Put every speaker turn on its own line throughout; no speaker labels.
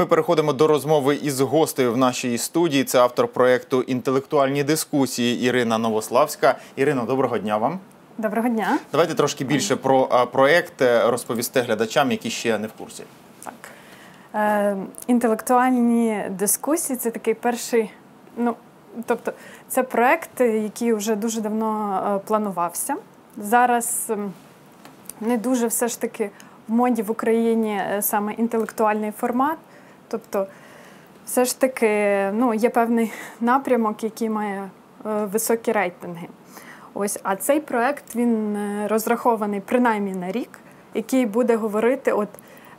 Ми переходимо до розмови із гостею в нашій студії. Це автор проєкту інтелектуальні дискусії Ірина Новославська. Ірино, доброго дня вам.
Доброго дня.
Давайте трошки більше про проєкт е, розповісти глядачам, які ще не в курсі.
Так. Е, інтелектуальні дискусії це такий перший. Ну, тобто, це проект, який вже дуже давно е, планувався. Зараз не дуже все ж таки в моді в Україні е, саме інтелектуальний формат. Тобто, все ж таки ну, є певний напрямок, який має е, високі рейтинги. Ось, а цей проект він е, розрахований принаймні на рік, який буде говорити от,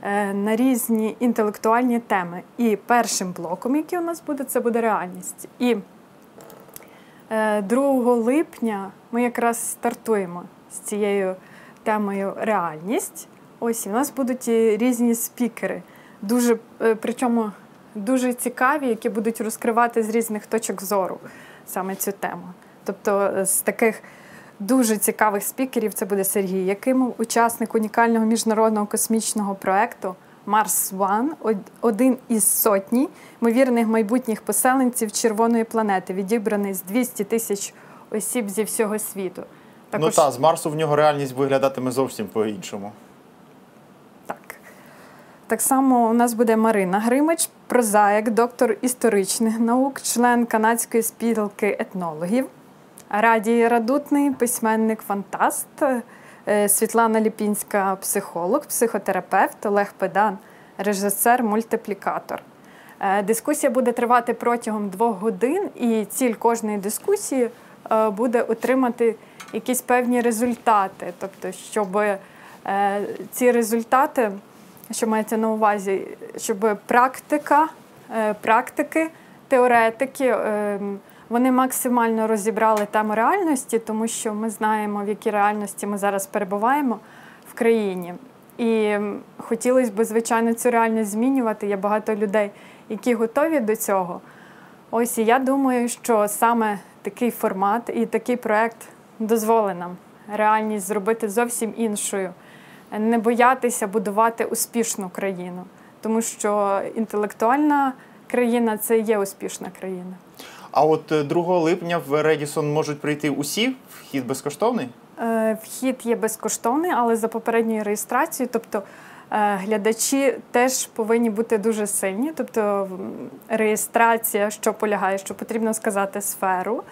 е, на різні інтелектуальні теми. І першим блоком, який у нас буде, це буде реальність. І е, 2 липня ми якраз стартуємо з цією темою реальність. Ось і в нас будуть і різні спікери, дуже е, причому дуже цікаві, які будуть розкривати з різних точок зору саме цю тему. Тобто е, з таких дуже цікавих спікерів це буде Сергій Якимов, учасник унікального міжнародного космічного проекту Марс One, один із сотні ймовірних майбутніх поселенців червоної планети, відібраний з 200 тисяч осіб зі всього світу.
Ну та з Марсу в нього реальність виглядатиме зовсім по-іншому.
Так. Так само у нас буде Марина Гримич, прозаїк, доктор історичних наук, член канадської спілки етнологів. Радій Радутний, письменник фантаст, е, Світлана Ліпінська, психолог, психотерапевт, Олег Педан, режисер, мультиплікатор. Е, дискусія буде тривати протягом двох годин, і ціль кожної дискусії е, буде отримати якісь певні результати. Тобто, щоб ці результати, що мається на увазі, щоб практика, практики, теоретики. Ем, вони максимально розібрали тему реальності, тому що ми знаємо, в якій реальності ми зараз перебуваємо в країні. І хотілося б, звичайно, цю реальність змінювати. Є багато людей, які готові до цього. Ось і я думаю, що саме такий формат і такий проект дозволить нам реальність зробити зовсім іншою, не боятися будувати успішну країну, тому що інтелектуальна країна це є успішна країна.
А от 2 е, липня в Редісон можуть прийти усі. Вхід безкоштовний?
Е, вхід є безкоштовний, але за попередньою реєстрацією. Тобто е, глядачі теж повинні бути дуже сильні. Тобто реєстрація, що полягає, що потрібно сказати сферу,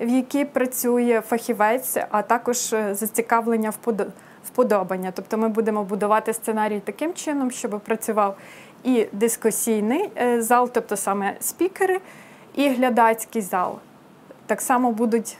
в якій працює фахівець, а також зацікавлення вподобання. Тобто ми будемо будувати сценарій таким чином, щоб працював і дискусійний зал, тобто саме спікери і глядацький зал. Так само будуть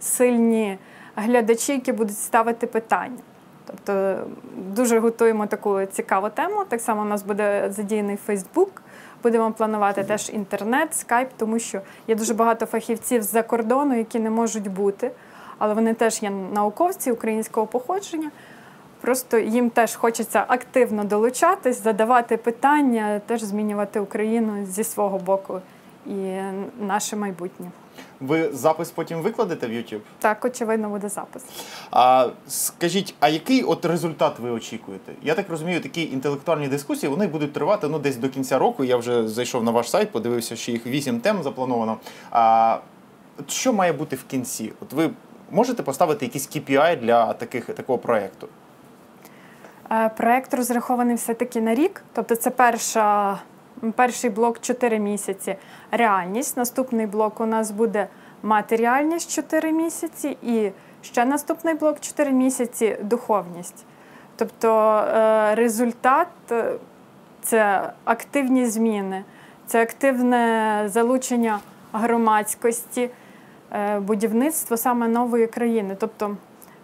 сильні глядачі, які будуть ставити питання. Тобто дуже готуємо таку цікаву тему. Так само у нас буде задіяний Фейсбук. Будемо планувати теж інтернет, скайп, тому що є дуже багато фахівців з-за кордону, які не можуть бути, але вони теж є науковці українського походження. Просто їм теж хочеться активно долучатись, задавати питання, теж змінювати Україну зі свого боку і наше майбутнє.
Ви запис потім викладете в YouTube?
Так, очевидно, буде запис.
А скажіть, а який от результат ви очікуєте? Я так розумію, такі інтелектуальні дискусії вони будуть тривати ну десь до кінця року. Я вже зайшов на ваш сайт, подивився, що їх вісім тем заплановано. А що має бути в кінці? От ви можете поставити якісь KPI для таких такого проєкту?
Е, проєкт розрахований все-таки на рік, тобто це перша Перший блок 4 місяці реальність. Наступний блок у нас буде матеріальність 4 місяці, і ще наступний блок 4 місяці духовність. Тобто е, результат е, це активні зміни, це активне залучення громадськості, будівництво саме нової країни. Тобто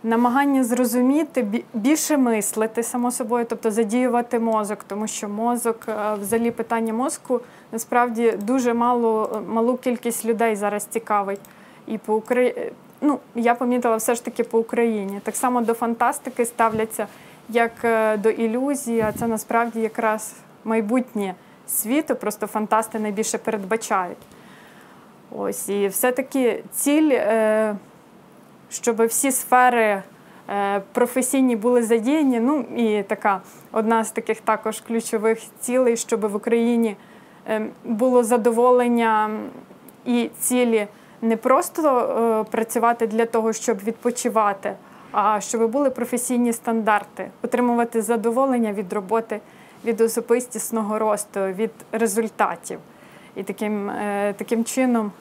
намагання зрозуміти, більше мислити само собою, тобто задіювати мозок, тому що мозок, е, взагалі питання мозку насправді дуже мало, малу кількість людей зараз цікавить. І по Україні, ну я помітила все ж таки по Україні. Так само до фантастики ставляться як е, до ілюзії, а це насправді якраз майбутнє світу, просто фантасти найбільше передбачають. Ось і все-таки ціль. Е, щоб всі сфери е, професійні були задіяні. Ну і така одна з таких також ключових цілей, щоб в Україні ем, було задоволення і цілі не просто е, працювати для того, щоб відпочивати, а щоб були професійні стандарти, отримувати задоволення від роботи, від особистісного росту, від результатів. І таким, е, таким чином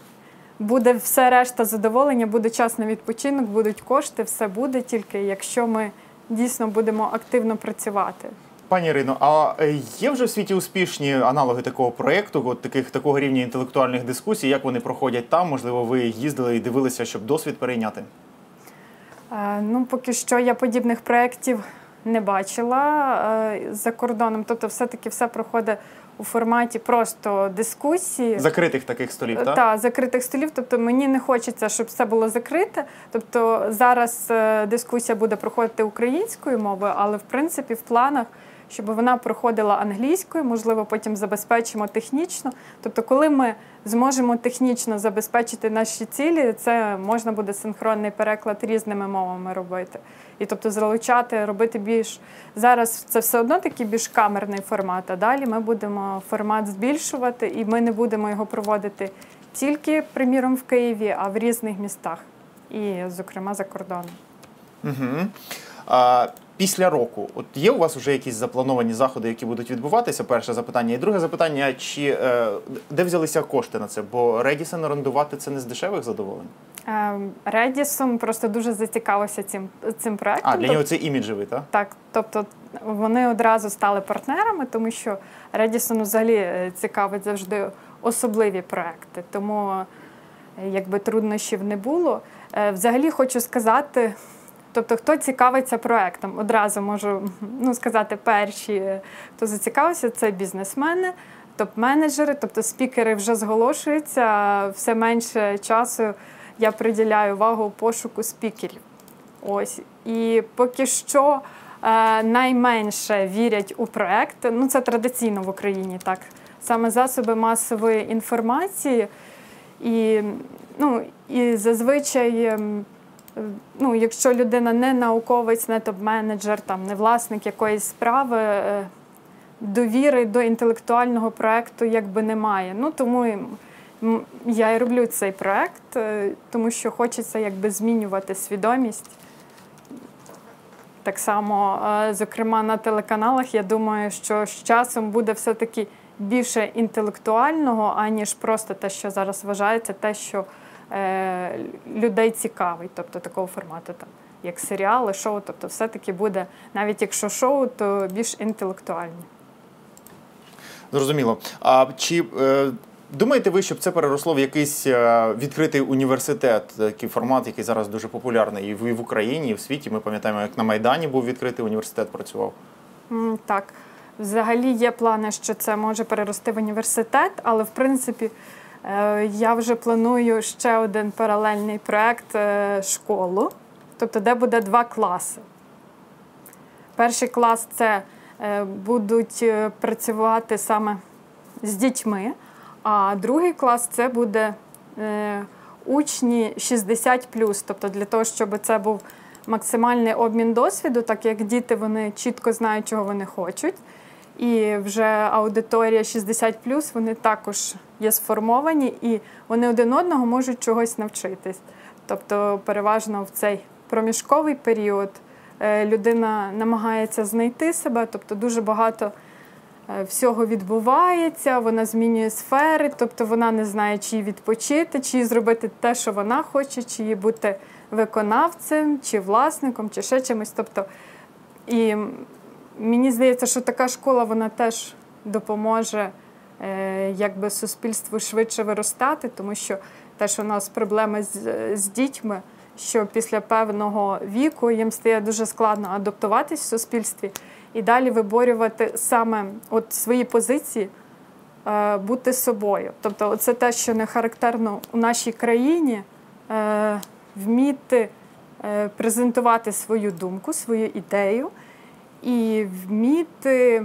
буде все решта задоволення, буде час на відпочинок, будуть кошти, все буде тільки, якщо ми дійсно будемо активно працювати.
Пані Ірино, а е, є вже в світі успішні аналоги такого проєкту, от таких такого рівня інтелектуальних дискусій, як вони проходять там? Можливо, ви їздили і дивилися, щоб досвід перейняти?
Е, Ну, поки що я подібних проєктів не бачила е, за кордоном. Тобто, все-таки все проходить у форматі просто дискусії.
Закритих таких столів, так?
Так, закритих столів. Тобто мені не хочеться, щоб все було закрите. Тобто зараз е, дискусія буде проходити українською мовою, але в принципі в планах, щоб вона проходила англійською, можливо, потім забезпечимо технічно. Тобто, коли ми зможемо технічно забезпечити наші цілі, це можна буде синхронний переклад різними мовами робити. І тобто залучати, робити більш зараз це все одно такий більш камерний формат. А далі ми будемо формат збільшувати, і ми не будемо його проводити тільки, приміром, в Києві, а в різних містах, і, зокрема, за кордоном.
Угу. Після року, от є у вас вже якісь заплановані заходи, які будуть відбуватися? Перше запитання. І друге запитання: чи е, де взялися кошти на це? Бо Редісон орендувати це не з дешевих задоволень.
Редісон просто дуже зацікавився цим цим проектом.
А для нього це іміджевий, так?
Так, тобто вони одразу стали партнерами, тому що Редісон взагалі е, цікавить завжди особливі проекти. Тому е, якби труднощів не було. Е, взагалі хочу сказати. Тобто, хто цікавиться проектом, одразу можу ну, сказати, перші, хто зацікавився, це бізнесмени, топ-менеджери, тобто спікери вже зголошуються, все менше часу я приділяю увагу пошуку спікерів. Ось. І поки що е, найменше вірять у проект, ну це традиційно в Україні, так. Саме засоби масової інформації. І ну, і зазвичай, ем, ну, якщо людина не науковець, не топ-менеджер, там, не власник якоїсь справи, е, довіри до інтелектуального проекту якби немає. Ну, Тому я і роблю цей проект, е, тому що хочеться якби змінювати свідомість. Так само, е, зокрема, на телеканалах, я думаю, що з часом буде все-таки більше інтелектуального, аніж просто те, що зараз вважається, те, що людей цікавить, тобто такого формату, там, як серіали, шоу. Тобто, все-таки буде, навіть якщо шоу, то більш інтелектуальні.
Зрозуміло. А чи е, Думаєте ви, щоб це переросло в якийсь е, відкритий університет, такий формат, який зараз дуже популярний і в Україні, і в світі. Ми пам'ятаємо, як на Майдані був відкритий університет, працював?
Так, взагалі є плани, що це може перерости в університет, але в принципі е, я вже планую ще один паралельний проект е, школу, тобто, де буде два класи. Перший клас це будуть працювати саме з дітьми. А другий клас це буде е, учні 60 тобто для того, щоб це був максимальний обмін досвіду, так як діти вони чітко знають, чого вони хочуть. І вже аудиторія 60 вони також є сформовані і вони один одного можуть чогось навчитись. Тобто, переважно в цей проміжковий період е, людина намагається знайти себе, тобто дуже багато. Е, всього відбувається, вона змінює сфери, тобто вона не знає, чи відпочити, чи зробити те, що вона хоче, чи бути виконавцем, чи власником, чи ще чимось. Тобто, і мені здається, що така школа вона теж допоможе якби суспільству швидше виростати, тому що теж у нас проблеми з, з дітьми. Що після певного віку їм стає дуже складно адаптуватись в суспільстві і далі виборювати саме от свої позиції, е, бути собою. Тобто, це те, що не характерно у нашій країні, е, вміти е, презентувати свою думку, свою ідею і вміти.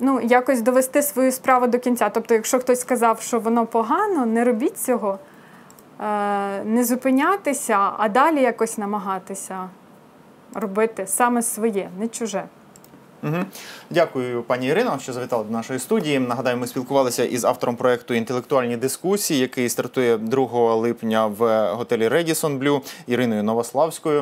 Ну, якось довести свою справу до кінця. Тобто, якщо хтось сказав, що воно погано, не робіть цього, не зупинятися, а далі якось намагатися робити саме своє, не чуже.
Угу. Дякую, пані Ірино, що завітали до нашої студії. Нагадаю, ми спілкувалися із автором проекту інтелектуальні дискусії, який стартує 2 липня в готелі Redison Blue Іриною Новославською.